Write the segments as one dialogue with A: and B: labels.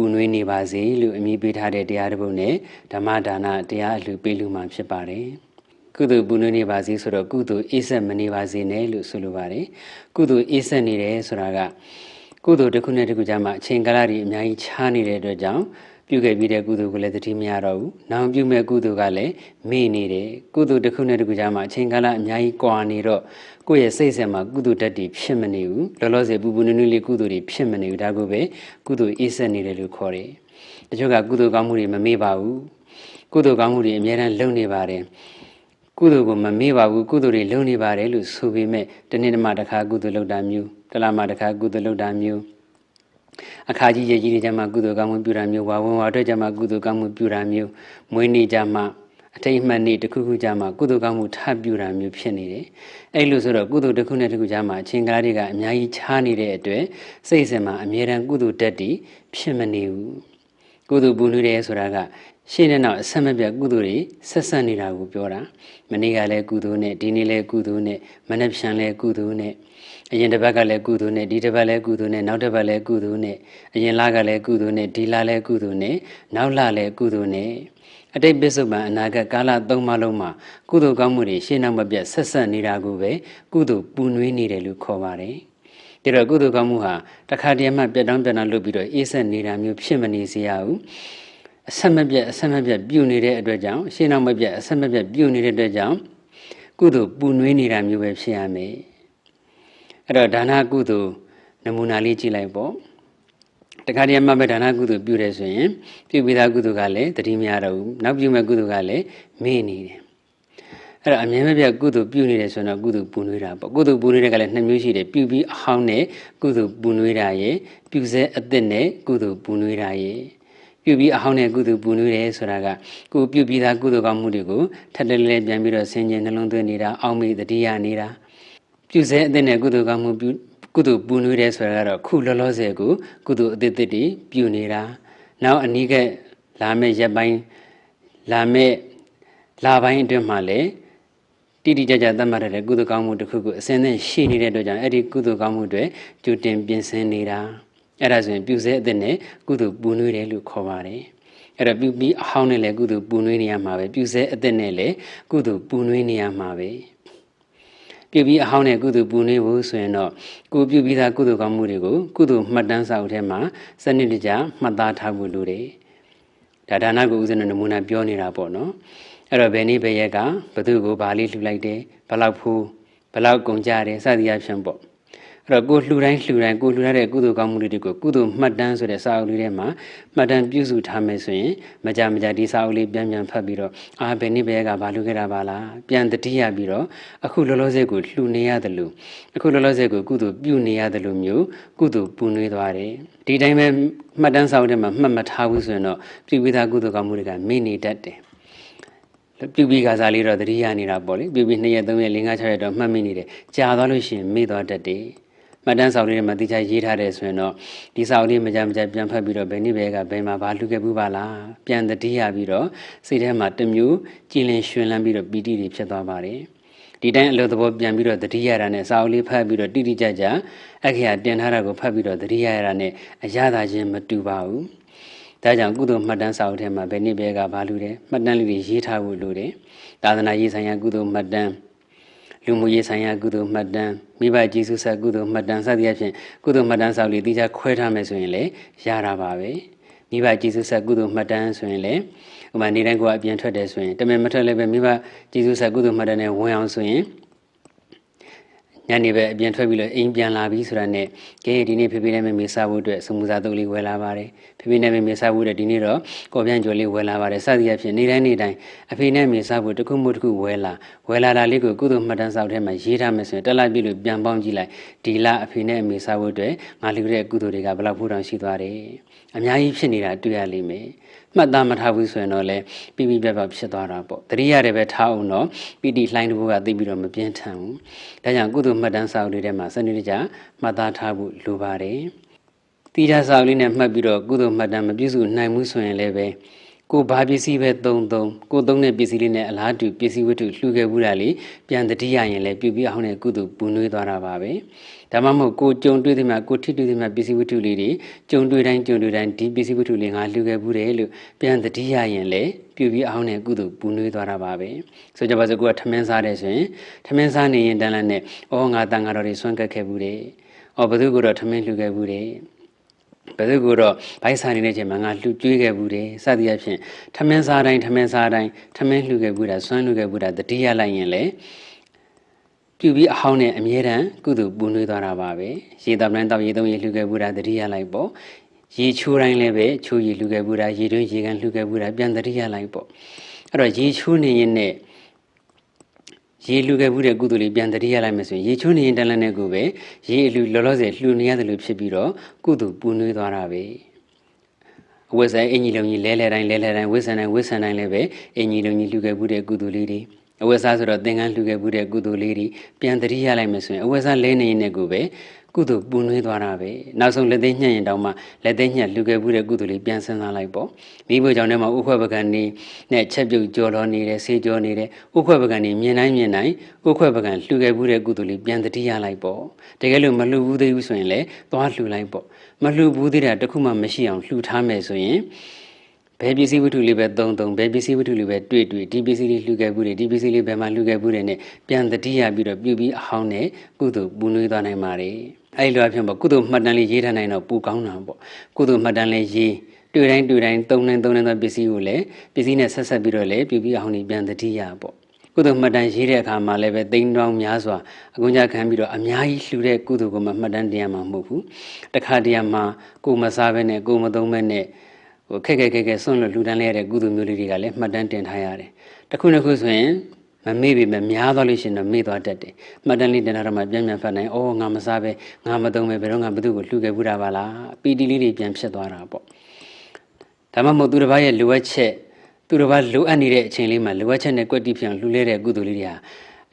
A: ပူနွေးနေပါစေလို့အမည်ပေးထားတဲ့တရားတစ်ပုဒ်နဲ့ဓမ္မဒါနတရားအလှပေးလူမှာဖြစ်ပါတယ်ကုသိုလ်ပူနွေးနေပါစေဆိုတော့ကုသိုလ်အေးဆက်မနေပါစေနဲ့လို့ဆိုလိုပါတယ်ကုသိုလ်အေးဆက်နေတယ်ဆိုတာကကုသိုလ်တစ်ခုနဲ့တစ်ခုကြားမှာအချိန်ကာလတွေအများကြီးခြားနေတဲ့အတွက်ကြောင့် ပြုခဲ့ပြီးတဲ့ကုသိုလ်ကိုလည်းသတိမရတော့ဘူး။နောင်ပြုမဲ့ကုသိုလ်ကလည်းမေ့နေတယ်။ကုသိုလ်တစ်ခုနဲ့တစ်ခုကြားမှာအချိန်ကာလအများကြီးကွာနေတော့ကိုယ့်ရဲ့စိတ်ဆက်မှာကုသိုလ်တတ်တည်ဖြစ်မနေဘူး။လောလောဆယ်ပူပူနွေးနွေးလေးကုသိုလ်တွေဖြစ်မနေဘူး။ဒါကိုပဲကုသိုလ်အေးဆက်နေတယ်လို့ခေါ်တယ်။တချို့ကကုသိုလ်ကောင်းမှုတွေမမေ့ပါဘူး။ကုသိုလ်ကောင်းမှုတွေအများအားလုပ်နေပါတယ်။ကုသိုလ်ကိုမမေ့ပါဘူးကုသိုလ်တွေလုပ်နေပါတယ်လို့ဆိုပေမဲ့တနေ့တမှတစ်ခါကုသိုလ်လုပ်တာမျိုးတလားမှတစ်ခါကုသိုလ်လုပ်တာမျိုး အခါကြီးရဲ့ကြီးတွေကြမှာကုသိုလ်ကောင်းမှုပြုတာမျိုးဝါဝင်ဝါအတွက်ကြမှာကုသိုလ်ကောင်းမှုပြုတာမျိုးမွေးနေ့ကြမှာအထိတ်အမှတ်နေ့တစ်ခုခုကြမှာကုသိုလ်ကောင်းမှုထပ်ပြုတာမျိုးဖြစ်နေတယ်။အဲ့လိုဆိုတော့ကုသိုလ်တစ်ခုနဲ့တစ်ခုကြမှာအချင်းကားတွေကအများကြီးခြားနေတဲ့အတွက်စိတ်စဉ်မှာအမြဲတမ်းကုသိုလ်တက်တည်ဖြစ်မနေဘူး။ကုသိုလ်ပူနွေးတယ်ဆိုတာက ရှင်းတဲ့နောက်အဆက်မပြတ်ကုသိုလ်တွေဆက်ဆက်နေတာကိုပြောတာ။မနေ့ကလည်းကုသိုလ်နဲ့ဒီနေ့လည်းကုသိုလ်နဲ့မနေ့ဖြန်လည်းကုသိုလ်နဲ့အရင်တစ်ပတ်ကလည်းကုသိုလ်နဲ့ဒီတစ်ပတ်လည်းကုသိုလ်နဲ့နောက်တစ်ပတ်လည်းကုသိုလ်နဲ့အရင်လကလည်းကုသိုလ်နဲ့ဒီလလည်းကုသိုလ်နဲ့နောက်လလည်းကုသိုလ်နဲ့အတိတ်ပစ္စုပန်အနာဂတ်ကာလသုံးပါလုံးမှာကုသိုလ်ကောင်းမှုတွေရှင်းနောက်မပြတ်ဆက်ဆက်နေတာကိုပဲကုသိုလ်ပူနွေးနေတယ်လို့ခေါ်ပါတယ်။ဒါတော့ကုသိုလ်ကောင်းမှုဟာတခါတည်းမှပြတ်တောင်းပြတ်တောင်းလုပ်ပြီးတော့အေးဆက်နေတာမျိုးဖြစ်မနေစေရဘူး။ အဆက်မပြတ်အဆက်မပြတ်ပြုနေတဲ့အတွက်ကြောင့်ရှင်းနောက်မပြတ်အဆက်မပြတ်ပြုနေတဲ့အတွက်ကြောင့်ကုသိုလ်ပူနွေးနေတာမျိုးပဲဖြစ်ရမယ်။အဲ့တော့ဒါနကုသိုလ်နမူနာလေးကြည့်လိုက်ပေါ့တခါတည်းမှပဲဒါနကုသိုလ်ပြုတယ်ဆိုရင်ပြုပြီးသားကုသိုလ်ကလည်းတတိမရတော့ဘူးနောက်ပြုမဲ့ကုသိုလ်ကလည်းမေ့နေတယ်အဲ့တော့အမြဲမပြတ်ကုသိုလ်ပြုနေတယ်ဆိုတော့ကုသိုလ်ပူနွေးတာပေါ့ကုသိုလ်ပူနွေးတဲ့ကလည်းနှစ်မျိုးရှိတယ်ပြုပြီးအဟောင်းနဲ့ကုသိုလ်ပူနွေးတာရဲ့ပြုစေအသစ်နဲ့ကုသိုလ်ပူနွေးတာရဲ့ ပြုပြီးအဟောင်းနဲ့ကုသိုလ်ပူနွေးတယ်ဆိုတာကကိုပြုပြီးသားကုသိုလ်ကောင်းမှုတွေကိုထပ်တလဲလဲပြန်ပြီးတော့ဆင်ခြင်နှလုံးသွင်းနေတာအောက်မေ့တတိယနေတာပြုစေအသစ်နဲ့ကုသိုလ်ကောင်းမှုပြုကုသိုလ်ပူနွေးတယ်ဆိုတာကတော့ခုလောလောဆယ်ကိုကုသိုလ်အသစ်သစ်တွေပြုနေတာနောက်အနိကလာမဲ့ရက်ပိုင်းလာမဲ့လာပိုင်းအတွင်းမှာလည်းတိတိကျကျသတ်မှတ်တဲ့ကုသိုလ်ကောင်းမှုတစ်ခုခုအစဉ်နဲ့ရှိနေတဲ့အတွက်ကြောင့်အဲ့ဒီကုသိုလ်ကောင်းမှုတွေကြိုတင်ပြင်ဆင်နေတာ အဲ့ဒါဆိုရင်ပြုစေအသစ်နဲ့ကုသိုလ်ပူနွေးတယ်လို့ခေါ်ပါတယ်အဲ့တော့ပြုပြီးအဟောင်းနဲ့လည်းကုသိုလ်ပူနွေးနေရမှာပဲပြုစေအသစ်နဲ့လည်းကုသိုလ်ပူနွေးနေရမှာပဲပြုပြီးအဟောင်းတဲ့ကုသိုလ်ပူနေဖို့ဆိုရင်တော့ကိုပြုပြီးသားကုသိုလ်ကောင်းမှုတွေကိုကုသိုလ်မှတ်တမ်းစာအုပ်ထဲမှာစနစ်တကျမှတ်သားထားဖို့လိုတယ်။ဒါဒါနကိုဥစဉ်နမူနာပြောနေတာပေါ့နော်။အဲ့တော့ဘယ်နည်းဘယ်ရက်ကဘသူကိုဗာလေးလှူလိုက်တယ်ဘလောက်ဖူးဘလောက်ကုန်ကြတယ်စသည်အဖြစ်ပေါ့အဲ့ တော့ကိုလှူတိုင်းလှူတိုင်းကိုလှူရတဲ့ကုသိုလ်ကောင်းမှုတွေကိုကုသိုလ်မှတ်တမ်းဆိုတဲ့စာအုပ်လေးထဲမှာမှတ်တမ်းပြုစုထားမယ်ဆိုရင်မကြမကြဒီစာအုပ်လေးပြန်ပြန်ဖတ်ပြီးတော့အာဘယ်နည်းဘယ်ကဘာလှူခဲ့တာပါလားပြန်တတိယပြီးတော့အခုလောလောဆယ်ကိုလှူနေရတယ်လို့အခုလောလောဆယ်ကိုကုသိုလ်ပြုနေရတယ်လို့မျိုးကုသိုလ်ပူနွေးသွားတယ်ဒီတိုင်းပဲမှတ်တမ်းစာအုပ်ထဲမှာမှတ်မထားဘူးဆိုရင်တော့ပြုပြီးသားကုသိုလ်ကောင်းမှုတွေကမေ့နေတတ်တယ်ပြုပြီးကစားလေးတော့တတိယနေတာပေါ့လေပြုပြီး2ရက်3ရက်4 5 6ရက်တော့မှတ်မိနေတယ်ကြာသွားလို့ရှိရင်မေ့သွားတတ်တယ် မှတ်တမ်းစာအုပ်လေးတွေမှာတိကျရေးထားတယ်ဆိုရင်တော့ဒီစာအုပ်လေးမကြမကြပြန်ဖတ်ပြီးတော့ဘယ်နည်းပဲကဘယ်မှာဘာလှူခဲ့ဘူးပါလားပြန်တတိယပြီးတော့စိတ်ထဲမှာတမျိုးကြည်လင်ရွှင်လန်းပြီးတော့ပီတိတွေဖြစ်သွားပါတယ်ဒီတိုင်းအလိုသဘောပြန်ပြီးတော့တတိယရနဲ့စာအုပ်လေးဖတ်ပြီးတော့တိတိကျကျအခရာတင်ထားတာကိုဖတ်ပြီးတော့တတိယရနဲ့အရသာချင်းမတူပါဘူးဒါကြောင့်ကုသိုလ်မှတ်တမ်းစာအုပ်ထဲမှာဘယ်နည်းပဲကဘာလူတယ်မှတ်တမ်းလေးတွေရေးထားဖို့လိုတယ်သာသနာရေးဆိုင်ရာကုသိုလ်မှတ်တမ်း လူမှုရေးဆိုင်ရာကုသိုလ်မှတ်တမ်းမိဘကျေးဇူးဆက်ကုသိုလ်မှတ်တမ်းစသည်အဖြစ်ကုသိုလ်မှတ်တမ်းဆောက်လေးတိကျခွဲထားမယ်ဆိုရင်လည်းရတာပါပဲမိဘကျေးဇူးဆက်ကုသိုလ်မှတ်တမ်းဆိုရင်လည်းဥပမာနေတိုင်းကိုအပြင်ထွက်တယ်ဆိုရင်တမင်မထွက်လည်းပဲမိဘကျေးဇူးဆက်ကုသိုလ်မှတ်တမ်းနဲ့ဝင်အောင်ဆိုရင် ညနေပဲအပြင်ထွက်ပြီးတော့အိမ်ပြန်လာပြီဆိုတာနဲ့ကဲဒီနေ့ဖေဖေနဲ့မေမေစားဖို့အတွက်စမှုစားတုပ်လေးဝယ်လာပါတယ်ဖေဖေနဲ့မေမေစားဖို့အတွက်ဒီနေ့တော့ကော်ပြန်ကျော်လေးဝယ်လာပါတယ်စသည်အဖြစ်နေ့တိုင်းနေ့တိုင်းအဖေနဲ့မေစားဖို့တစ်ခုမှတစ်ခုဝယ်လာဝယ်လာတာလေးကိုကုသိုလ်မှတ်တမ်းစာအုပ်ထဲမှာရေးထားမယ်ဆိုရင်တက်လိုက်ပြီလို့ပြန်ပေါင်းကြည့်လိုက်ဒီလအဖေနဲ့မေစားဖို့အတွက်ငါလူတဲ့ကုသိုလ်တွေကဘယ်လောက်ဖို့တောင်ရှိသွားတယ်အများကြီးဖြစ်နေတာတွေ့ရလိမ့်မယ်မှတ်သားမထားဘူးဆိုရင်တော့လေပြပြပြပြဖြစ်သွားတာပေါ့တတိယတယ်ပဲထားအောင်တော့ပီတိလှိုင်းတဘိုးကသိပြီးတော့မပြင်းထန်ဘူးဒါကြောင့်ကုသိုလ်မှတ်တမ်းစာအုပ်လေးထဲမှာစနစ်တကျမှတ်သားထားဖို့လိုပါတယ်တိကျစာအုပ်လေးနဲ့မှတ်ပြီးတော့ကုသိုလ်မှတ်တမ်းမပြည့်စုံနိုင်ဘူးဆိုရင်လည်းပဲ ကိုဘာပစ္စည်းပဲသုံးသုံးကိုသုံးတဲ့ပစ္စည်းလေးနဲ့အလားတူပစ္စည်းဝတ္ထုလှူခဲ့ဘူးတာလေပြန်တတိယရင်လည်းပြုပြီးအောင်တဲ့ကုသိုလ်ပူနွေးသွားတာပါပဲဒါမှမဟုတ်ကိုကြုံတွေ့သည်မှာကိုထိတွေ့သည်မှာပစ္စည်းဝတ္ထုလေးတွေကြုံတွေ့တိုင်းကြုံတွေ့တိုင်းဒီပစ္စည်းဝတ္ထုလေးငါလှူခဲ့ဘူးတယ်လို့ပြန်တတိယရင်လည်းပြုပြီးအောင်တဲ့ကုသိုလ်ပူနွေးသွားတာပါပဲဆိုကြပါစို့ကိုကထမင်းစားတယ်ဆိုရင်ထမင်းစားနေရင်တန်းလန်းနဲ့ဩငါတန်ဃာတော်တွေဆွမ်းကပ်ခဲ့ဘူးတယ်ဩဘသူကတော့ထမင်းလှူခဲ့ဘူးတယ် ဘယ်သူကတော့ဘိုက်စားနေတဲ့ချိန်မှာငါလှူကြွေးခဲ့ဘူးတယ်စသည်အဖြစ်ထမင်းစားတိုင်းထမင်းစားတိုင်းထမင်းလှူခဲ့ဘူးတာဆွမ်းလှူခဲ့ဘူးတာတတိယလိုက်ရင်လေပြုပြီးအဟောင်းနဲ့အမြဲတမ်းကုသိုလ်ပူနွေးသွားတာပါပဲရေတပန်းတောက်ရေသုံးရေလှူခဲ့ဘူးတာတတိယလိုက်ပေါ့ရေချိုးတိုင်းလည်းပဲချိုးရေလှူခဲ့ဘူးတာရေတွင်းရေကန်လှူခဲ့ဘူးတာပြန်တတိယလိုက်ပေါ့အဲ့တော့ရေချိုးနေရင်နဲ့ ရေလှူခဲ့ဘူးတဲ့ကုသိုလ်လေးပြန်တတိယလိုက်မယ်ဆိုရင်ရေချိုးနေရင်တလန်းနဲ့ကိုပဲရေအလှူလောလောဆယ်လှူနေရတယ်လို့ဖြစ်ပြီးတော့ကုသိုလ်ပူနွေးသွားတာပဲအဝတ်ဆိုင်အင်ကြီးလုံးကြီးလဲလဲတိုင်းလဲလဲတိုင်းဝတ်ဆန်တိုင်းဝတ်ဆန်တိုင်းလည်းပဲအင်ကြီးလုံးကြီးလှူခဲ့ဘူးတဲ့ကုသိုလ်လေးတွေ အဝတ်စားဆိုတော့သင်္ကန်းလှူခဲ့ဘူးတဲ့ကုသိုလ်လေးတွေပြန်တတိယလိုက်မယ်ဆိုရင်အဝတ်စားလဲနေရင်လည်းကိုပဲကုသိုလ်ပူနွေးသွားတာပဲနောက်ဆုံးလက်သိညှက်ရင်တောင်မှလက်သိညှက်လူခဲ့ဘူးတဲ့ကုသိုလ်လေးပြန်ဆန်းစားလိုက်ပေါ့မိဘကြောင့်လည်းမဥခွက်ပကံနေနဲ့ချက်ပြုတ်ကြော်တော်နေတယ်ဆေးကြောနေတယ်ဥခွက်ပကံနေမြင်တိုင်းမြင်တိုင်းဥခွက်ပကံလှူခဲ့ဘူးတဲ့ကုသိုလ်လေးပြန်တတိယလိုက်ပေါ့တကယ်လို့မလှူဘူးသေးဘူးဆိုရင်လည်းသွားလှူလိုက်ပေါ့မလှူဘူးသေးတာတခုမှမရှိအောင်လှူထားမယ်ဆိုရင် ဘယ်ပစ္စည်းဝတ္ထုလေးပဲသုံးသုံးဘယ်ပစ္စည်းဝတ္ထုလေးပဲတွေ့တွေ့ဒီပစ္စည်းလေးလှူခဲ့ဘူးတွေဒီပစ္စည်းလေးဘယ်မှာလှူခဲ့ဘူးတွေနဲ့ပြန်တတိယပြီးတော့ပြုပြီးအဟောင်းနဲ့ကုသိုလ်ပူနွေးသွားနိုင်ပါတယ်အဲ့လိုအဖြစ်ပေါ့ကုသိုလ်မှတ်တမ်းလေးရေးထားနိုင်တော့ပူကောင်းတာပေါ့ကုသိုလ်မှတ်တမ်းလေးရေးတွေ့တိုင်းတွေ့တိုင်းသုံးတိုင်းသုံးတိုင်းသောပစ္စည်းကိုလည်းပစ္စည်းနဲ့ဆက်ဆက်ပြီးတော့လည်းပြုပြီးအဟောင်းနေပြန်တတိယပေါ့ကုသိုလ်မှတ်တမ်းရေးတဲ့အခါမှာလည်းပဲတိမ်တောင်များစွာအကုန်းကြခံပြီးတော့အများကြီးလှူတဲ့ကုသိုလ်ကိုမှမှတ်တမ်းတင်ရမှာမဟုတ်ဘူးတခါတရံမှာကိုမစားဘဲနဲ့ကိုမသုံးဘဲနဲ့ ဟိုခက်ခက်ခက်ခက်ဆွန့်လွတ်လူတန်းလဲရတဲ့ကုသိုလ်မျိုးလေးတွေကလည်းမှတ်တမ်းတင်ထားရတယ်တခုနှစ်ခုဆိုရင်မမေ့ပြီမဲ့များသွားလို့ရှိရင်တော့မေ့သွားတတ်တယ်မှတ်တမ်းလေးတင်ထားတော့မှပြန်ပြန်ဖတ်နိုင်အော်ငါမစားပဲငါမသုံးပဲဘယ်တော့ငါဘသူ့ကိုလှူခဲ့ဘူးတာပါလားပီတီလေးတွေပြန်ဖြစ်သွားတာပေါ့ဒါမှမဟုတ်သူတစ်ပါးရဲ့လိုအပ်ချက်သူတစ်ပါးလိုအပ်နေတဲ့အချိန်လေးမှာလိုအပ်ချက်နဲ့ကွက်တိပြန်လှူလဲတဲ့ကုသိုလ်လေးတွေဟာ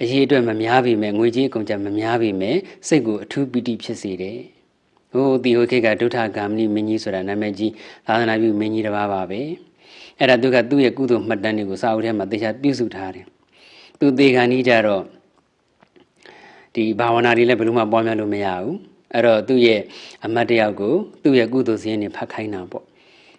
A: အရေးအတွက်မများပြီမဲ့ငွေကြီးအကုန်ကြမများပြီမဲ့စိတ်ကိုအထူးပီတိဖြစ်စေတယ် ဟိုဒီဟိုခေတ်ကဒုဋ္ဌဂာမဏိမင်းကြီးဆိုတာနာမည်ကြီးသာသနာပြုမင်းကြီးတစ်ပါးပါပဲအဲ့ဒါသူကသူ့ရဲ့ကုသိုလ်မှတ်တမ်းတွေကိုစာအုပ်ထဲမှာသေချာပြုစုထားတယ်သူသေခံကြီးကြတော့ဒီဘာဝနာတွေလည်းဘယ်လို့မှပွားများလို့မရဘူးအဲ့တော့သူ့ရဲ့အမတ်တယောက်ကိုသူ့ရဲ့ကုသိုလ်စည်းနေဖတ်ခိုင်းတာပေါ့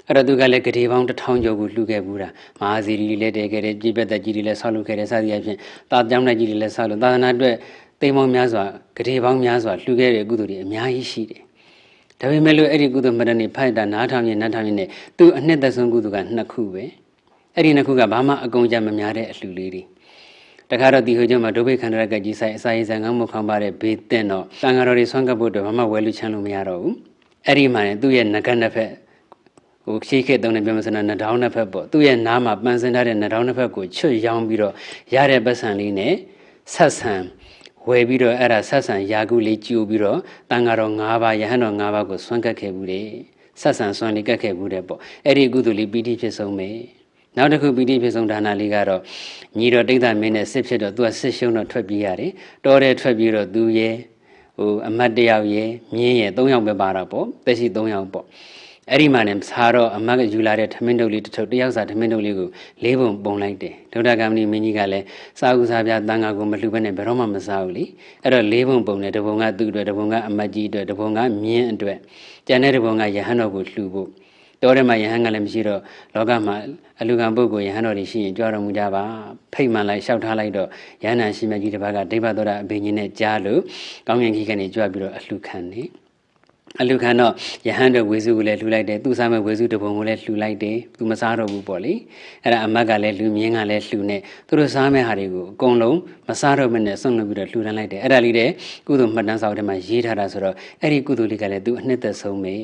A: အဲ့တော့သူကလည်းဂရေပေါင်းတစ်ထောင်ကျော်ကိုလှူခဲ့ဘူးတာမဟာစီရီလည်းတည်ခဲ့တယ်ပြည်ပတ်သက်ကြီးတွေလည်းဆောက်လုပ်ခဲ့တယ်စသည်အဖြစ်တာကြောင်းတဲ့ကြီးတွေလည်းဆောက်လုပ်သာသနာအတွက်သိမ်းပေါင်းများစွာဂရေပေါင်းများစွာလှူခဲ့တဲ့ကုသိုလ်တွေအများကြီးရှိတယ် ဒါပေမဲ့လို့အဲ့ဒီကုသိုလ်မတ္တနေဖိုက်တာနားထောင်ရင်နားထောင်ရင်နဲ့သူအနှစ်သက်ဆုံးကုသိုလ်ကနှစ်ခုပဲအဲ့ဒီနှစ်ခုကဘာမှအကုန်ကြမများတဲ့အလှူလေးတွေတခါတော့ဒီဟိုကျမှာဒုဗိခန္ဓရကကြီးဆိုင်အစာရေးဆန်ကောင်းမှုခံပါတဲ့ဘေးတဲ့တော့တန်ဃာတော်တွေဆွမ်းကပ်ဖို့အတွက်ဘာမှဝယ်လူချမ်းလို့မရတော့ဘူးအဲ့ဒီမှာသူ့ရဲ့ငကနှစ်ဖက်ဟိုရှိခဲ့တုံးနေပြောမစနာနှထောင်းနှစ်ဖက်ပေါ့သူ့ရဲ့နားမှာပန်းစင်ထားတဲ့နှထောင်းနှစ်ဖက်ကိုချွတ်ရောင်းပြီးတော့ရတဲ့ပတ်စံလေးနဲ့ဆက်ဆံ ဝယ်ပြီးတော့အဲ့ဒါဆက်ဆံယာကုလေးကြိုပြီးတော့တန်ဃာတော်၅ပါးယဟန်တော်၅ပါးကိုဆွမ်းကပ်ခဲ့ဘူးတယ်ဆက်ဆံဆွမ်းလေးကပ်ခဲ့ဘူးတယ်ပေါ့အဲ့ဒီကုသိုလ်လေးပီတိဖြစ်ဆုံးပဲနောက်တစ်ခုပီတိဖြစ်ဆုံးဒါနလေးကတော့ညီတော်တိတ်သမင်းနဲ့စစ်ဖြစ်တော့သူကစစ်ရှုံးတော့ထွက်ပြေးရတယ်တော်တယ်ထွက်ပြေးတော့သူရဲ့ဟိုအမတ်တယောက်ရဲ့မြင်းရဲ့၃ယောက်ပဲပါတော့ပေါ့တက်ရှိ၃ယောက်ပေါ့ အဲ့ဒီမှာနဲ့စားတော့အမတ်ကယူလာတဲ့ထမင်းတုပ်လေးတစ်ထုပ်တယောက်စာထမင်းတုပ်လေးကိုလေးပုံပုံလိုက်တယ်ဒုဒ္ဒကမဏိမင်းကြီးကလည်းစားဦးစားပြတန်ဃာကိုမလှူဘဲနဲ့ဘယ်တော့မှမစားဘူးလေအဲ့တော့လေးပုံပုံနဲ့တပုံကသူ့အတွက်တပုံကအမတ်ကြီးအတွက်တပုံကမြင်းအတွက်ကျန်တဲ့တပုံကယဟန်တော်ကိုလှူဖို့တောထဲမှာယဟန်ကလည်းမရှိတော့လောကမှာအလူကံပုဂ္ဂိုလ်ယဟန်တော်တွေရှိရင်ကြွတော်မူကြပါဖိတ်မှန်လိုက်လျှောက်ထားလိုက်တော့ယဟန်နာရှင်မြတ်ကြီးတစ်ပါးကဒိဗ္ဗသောတာအဘိညာဉ်နဲ့ကြားလို့ကောင်းကင်ကြီးကနေကြွပြီးတော့အလှခံနေ အလူခံတော့ယဟန်တို့ဝေစုကိုလည်းလှူလိုက်တယ်သူစားမဲ့ဝေစုတပုံကိုလည်းလှူလိုက်တယ်သူမစားတော့ဘူးပေါ့လေအဲ့ဒါအမတ်ကလည်းလူမြင်းကလည်းလှူနေသူတို့စားမဲ့ဟာတွေကိုအကုန်လုံးမစားတော့မနဲ့ဆွန့်လွတ်ပြီးတော့လှူဒန်းလိုက်တယ်အဲ့ဒါလေးတဲ့ကုသိုလ်မှတ်တမ်းစာအုပ်ထဲမှာရေးထားတာဆိုတော့အဲ့ဒီကုသိုလ်လေးကလည်းသူအနှစ်သက်ဆုံးပဲ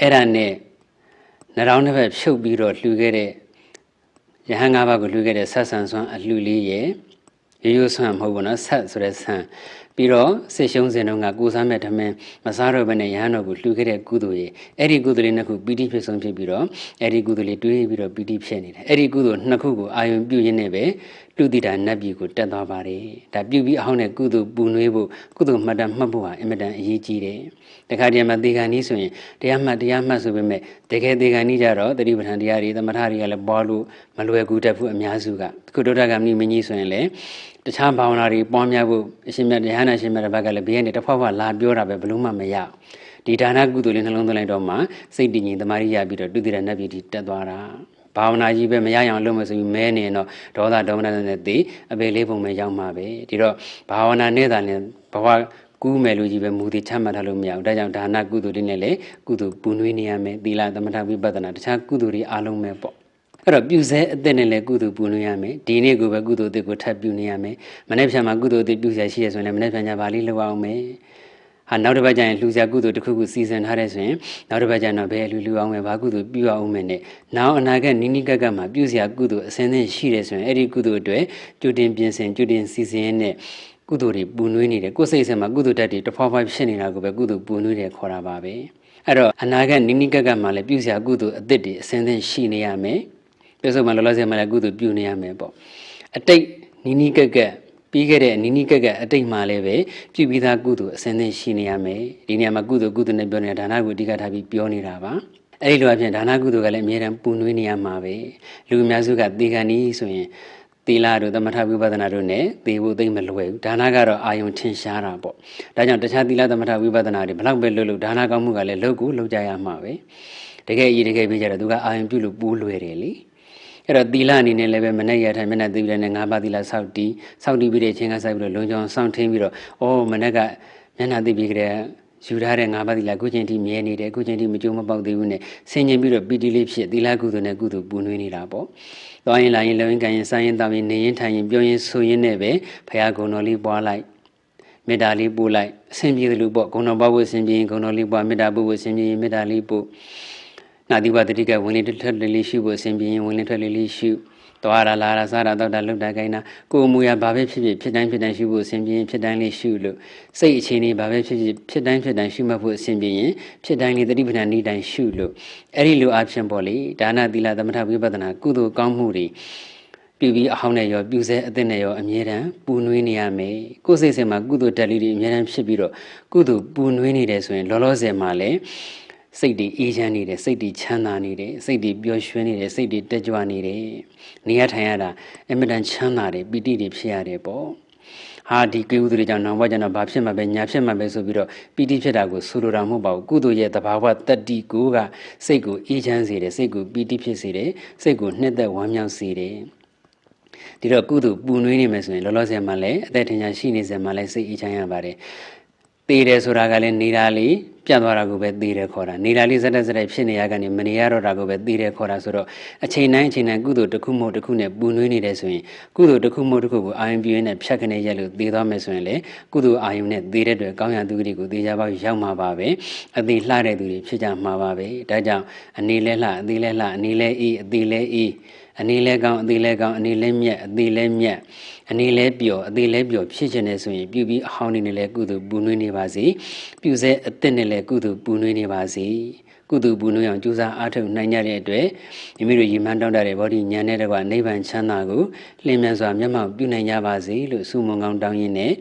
A: အဲ့ဒါနဲ့နှရောင်းတစ်ဖက်ဖြုတ်ပြီးတော့လှူခဲ့တဲ့ယဟန်၅ပါးကိုလှူခဲ့တဲ့ဆက်ဆံစွမ်းအလှူလေးရဲ့ရိုးရိုးဆွမ်းမဟုတ်ဘူးနော်ဆက်ဆိုတဲ့ဆန် ပြီးတော့ဆစ်ရှုံးစင်တော့ကကိုစားမဲ့ဓမင်းမစားတော့ဘဲနဲ့ရဟန်းတော်ကိုလှူခဲ့တဲ့ကုသိုလ်ရေအဲ့ဒီကုသိုလ်လေးနှစ်ခုပီတိဖြစ်ဆုံးဖြစ်ပြီးတော့အဲ့ဒီကုသိုလ်လေးတွေးပြီးတော့ပီတိဖြစ်နေတယ်အဲ့ဒီကုသိုလ်နှစ်ခုကိုအာယုံပြုရင်းနဲ့ပဲလူတိတာနတ်ပြည်ကိုတက်သွားပါတယ်ဒါပြုပြီးအဟောင်းနဲ့ကုသိုလ်ပူနွေးဖို့ကုသိုလ်မှတ်တမ်းမှတ်ဖို့ဟာအင်မတန်အရေးကြီးတယ်တခါတည်းမှာသေကံဤဆိုရင်တရားမှတ်တရားမှတ်ဆိုပေမဲ့တကယ်သေကံဤကြတော့တတိပဋ္ဌာန်တရားတွေသမထတွေကလည်းပေါ်လို့မလွယ်ကူတတ်ဘူးအများစုကခုဒုဒ္ဒကမိမင်းကြီးဆိုရင်လည်း တခြားဘာဝနာတွေပွားများဖို့အရှင်မြတ်တရားနာရှင်မြတ်ဘက်ကလည်းဘေးကနေတစ်ဖွာဖွာလာပြောတာပဲဘလို့မှမရဒီဒါနကုသိုလ်လေးနှလုံးသွင်းလိုက်တော့မှစိတ်တည်ငြိမ်တမာရိရပြီးတော့တုတိရနတ်ပြည်တက်သွားတာဘာဝနာကြီးပဲမရအောင်လုပ်မယ်ဆိုပြီးမဲနေရင်တော့ဒေါသဒေါမနနဲ့သိအပေလေးပုံပဲရောက်မှာပဲဒီတော့ဘာဝနာနဲ့သာနဲ့ဘဝကူးမယ်လို့ကြီးပဲမူတည်ချမှတ်ထားလို့မရဘူးဒါကြောင့်ဒါနကုသိုလ်တွေနဲ့လည်းကုသိုလ်ပူနွေးနေရမယ်သီလသမထဝိပဿနာတခြားကုသိုလ်တွေအားလုံးပဲပေါ့ အဲ့တော့ပြုစဲအသက်နဲ့လည်းကုသိုလ်ပူနေရမယ်ဒီနေ့ကိုပဲကုသိုလ်အသက်ကိုထပ်ပြုနေရမယ်မနေ့ဖြန်မှာကုသိုလ်အသက်ပြုရရှိရဆိုရင်လည်းမနေ့ဖြန်ညပါဠိလောက်အောင်မယ်ဟာနောက်တစ်ပတ်ကျရင်လှူစရာကုသိုလ်တစ်ခုခုစီစဉ်ထားတဲ့ဆိုရင်နောက်တစ်ပတ်ကျရင်တော့ဘယ်လှူလှူအောင်မယ်ဘာကုသိုလ်ပြုအောင်မယ်နဲ့နောက်အနာဂတ်နိနိကကမှာပြုစရာကုသိုလ်အစင်းသင်းရှိတယ်ဆိုရင်အဲ့ဒီကုသိုလ်အတွက်ကြိုတင်ပြင်ဆင်ကြိုတင်စီစဉ်နဲ့ကုသိုလ်တွေပူနွေးနေတယ်ကိုယ်စိတ်ဆင်မှာကုသိုလ်တက်တွေတစ်ဖွာဖွာဖြစ်နေတာကိုပဲကုသိုလ်ပူနွေးတယ်ခေါ်တာပါပဲအဲ့တော့အနာဂတ်နိနိကကမှာလည်းပြုစရာကုသိုလ်အသစ်တွေအစင်းသင်းရှိနေရမယ် ပြစ္ဆုတ်မှာလောလောဆယ်မှာလည်းကုသိုလ်ပြုနေရမယ်ပေါ့အတိတ်နိနိကကပြီးခဲ့တဲ့နီနီကက်ကအတိတ်မှာလည်းပဲပြုပြီးသားကုသိုလ်အစဉ်သင်းရှိနေရမယ်ဒီနေရာမှာကုသိုလ်ကုသိုလ်နဲ့ပြောနေတာဒါနကိုအဓိကထားပြီးပြောနေတာပါအဲ့ဒီလိုအပြင်ဒါနကုသိုလ်ကလည်းအမြဲတမ်းပူနွေးနေရမှာပဲလူအများစုကသေကံဤဆိုရင်သီလတို့သမထဝိပဿနာတို့ ਨੇ သေဖို့သိမ့်မလွယ်ဘူးဒါနကတော့အာယုံထင်ရှားတာပေါ့ဒါကြောင့်တခြားသီလသမထဝိပဿနာတွေဘလောက်ပဲလုပ်လို့ဒါနကောင်းမှုကလည်းလုပ်ကိုလုပ်ကြရမှာပဲတကယ်အရေးတကယ်ပြီးကြတော့သူကအာယုံပြုလို့ပူးလွယ်တယ်လေ အဲ့တော့သီလအနေနဲ့လည်းပဲမနဲ့ရထိုင်မနဲ့သိပြီးတဲ့ငါးပါးသီလစောက်တီးစောက်တီးပြီးတဲ့ချင်းကစိုက်ပြီးတော့လုံချောင်စောင့်ထင်းပြီးတော့အော်မနဲ့ကမျက်နှာသိပြီးကြတဲ့ယူထားတဲ့ငါးပါးသီလခုချင်းထိမြဲနေတယ်ခုချင်းထိမကြိုးမပေါက်သေးဘူးနဲ့ဆင်ញင်ပြီးတော့ပီတိလေးဖြစ်သီလကုသိုလ်နဲ့ကုသိုလ်ပူနွေးနေတာပေါ့။သွားရင်လာရင်လုံရင်ကန်ရင်စားရင်တောင်းရင်နေရင်ထိုင်ရင်ပြောရင်ဆိုရင်နဲ့ပဲဖရာကုံတော်လေးပွားလိုက်မေတ္တာလေးပို့လိုက်အစဉ်ပြေတယ်လို့ပေါ့ဂုဏတော်ပွားဖို့အစဉ်ပြေရင်ဂုဏတော်လေးပွားမေတ္တာပို့ဖို့အစဉ်ပြေရင်မေတ္တာလေးပို့ နာတိဝတတိကဝင်လေးထွက်လေးရှိဖို့အစဉ်ပြေရင်ဝင်လေးထွက်လေးရှိသွားရလာရစားရတော့တာလုတ်တာခိုင်းတာကိုယ်မူရဘာပဲဖြစ်ဖြစ်ဖြစ်တိုင်းဖြစ်တိုင်းရှိဖို့အစဉ်ပြေရင်ဖြစ်တိုင်းလေးရှိလို့စိတ်အခြေအနေဘာပဲဖြစ်ဖြစ်ဖြစ်တိုင်းဖြစ်တိုင်းရှိမှတ်ဖို့အစဉ်ပြေရင်ဖြစ်တိုင်းလေးတတိပဌာန်ဤတိုင်းရှိလို့အဲ့ဒီလိုအဖြစ်ပေါ့လေဒါနသီလသမထဝိပဿနာကုသိုလ်ကောင်းမှုတွေပြုပြီးအဟောင်းနဲ့ရောပြုစဲအသစ်နဲ့ရောအမြဲတမ်းပူနွေးနေရမယ်ကိုယ်စိတ်ဆင်မှာကုသိုလ်တက်လေးတွေအမြဲတမ်းဖြစ်ပြီးတော့ကုသိုလ်ပူနွေးနေတယ်ဆိုရင်လောလောဆယ်မှာလည်း စိတ်တွေအေးချမ်းနေတယ်စိတ်တွေချမ်းသာနေတယ်စိတ်တွေပျော်ရွှင်နေတယ်စိတ်တွေတက်ကြွနေတယ်နေရထိုင်ရတာအမြဲတမ်းချမ်းသာတယ်ပီတိတွေဖြစ်ရတယ်ပေါ့ဟာဒီကိဥသူတွေကြောင့်နောင်ဘဝကျတော့ဘာဖြစ်မှာပဲညာဖြစ်မှာပဲဆိုပြီးတော့ပီတိဖြစ်တာကိုဆိုလိုတာမဟုတ်ပါဘူးကုသိုလ်ရဲ့တဘာဝတတ္တိကိုကစိတ်ကိုအေးချမ်းစေတယ်စိတ်ကိုပီတိဖြစ်စေတယ်စိတ်ကိုနှစ်သက်ဝမ်းမြောက်စေတယ်ဒီတော့ကုသိုလ်ပူနွေးနေမယ်ဆိုရင်လောလောဆယ်မှာလည်းအသက်ထင်ရှားရှိနေစမှာလည်းစိတ်အေးချမ်းရပါတယ် သေးတယ်ဆိုတာကလည်းနေတာလေးပြတ်သွားတာကိုပဲသေးတယ်ခေါ်တာနေတာလေးစက်တက်စက်တက်ဖြစ်နေရကနေမနေရတော့တာကိုပဲသေးတယ်ခေါ်တာဆိုတော့အချိန်တိုင်းအချိန်တိုင်းကုသိုလ်တစ်ခုမဟုတ်တစ်ခုနဲ့ပူနွေးနေတယ်ဆိုရင်ကုသိုလ်တစ်ခုမဟုတ်တစ်ခုကိုအာယုံပြင်းနဲ့ဖြတ်ခနေရက်လို့သေသွားမယ်ဆိုရင်လေကုသိုလ်အာယုံနဲ့သေတဲ့အတွက်ကောင်းရသူတွေကိုသေချာပေါက်ရောက်မှာပါပဲအသေးလှတဲ့သူတွေဖြစ်ကြမှာပါပဲဒါကြောင့်အနေလဲလှအသေးလဲလှအနေလဲအေးအသေးလဲအေး အနေလဲကောင်းအသေးလဲကောင်းအနေလဲမြက်အသေးလဲမြက်အနေလဲပျော်အသေးလဲပျော်ဖြစ်ခြင်းနဲ့ဆိုရင်ပြုပြီးအဟောင်းနေနဲ့လဲကုသိုလ်ပူနွေးနေပါစေပြုစေအသက်နဲ့လဲကုသိုလ်ပူနွေးနေပါစေကုသိုလ်ပူနွေးအောင်ကြိုးစားအားထုတ်နိုင်ကြတဲ့အတွက်မိမိတို့ရည်မှန်းတောင်းတတဲ့ဘောဓိဉာဏ်နဲ့တကွနိဗ္ဗာန်ချမ်းသာကိုလင်းမြန်စွာမျက်မှောက်ပြုနိုင်ကြပါစေလို့ဆုမွန်ကောင်းတောင်းရင်းနဲ့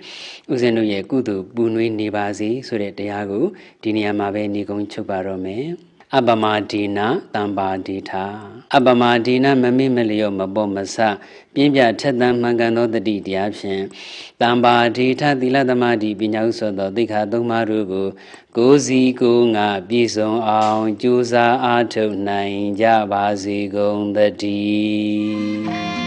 A: ဦးဇင်းတို့ရဲ့ကုသိုလ်ပူနွေးနေပါစေဆိုတဲ့တရားကိုဒီနေရာမှာပဲညီကုန်းချုပ်ပါတော့မယ် အပမဒီနာတံပါဒီထာအပမဒီနာမမိမလျော့မပေါ်မဆပြင်းပြထက်သန်မှန်ကန်သောတတိတရားဖြင့်တံပါဒီထသီလသမာဓိပညာဥဆိုသောသိက္ခာသုံးပါးတို့ကိုကိုယ်စီကိုငါပြည့်စုံအောင်ကြိုးစားအားထုတ်နိုင်ကြပါစေကုန်သတည်း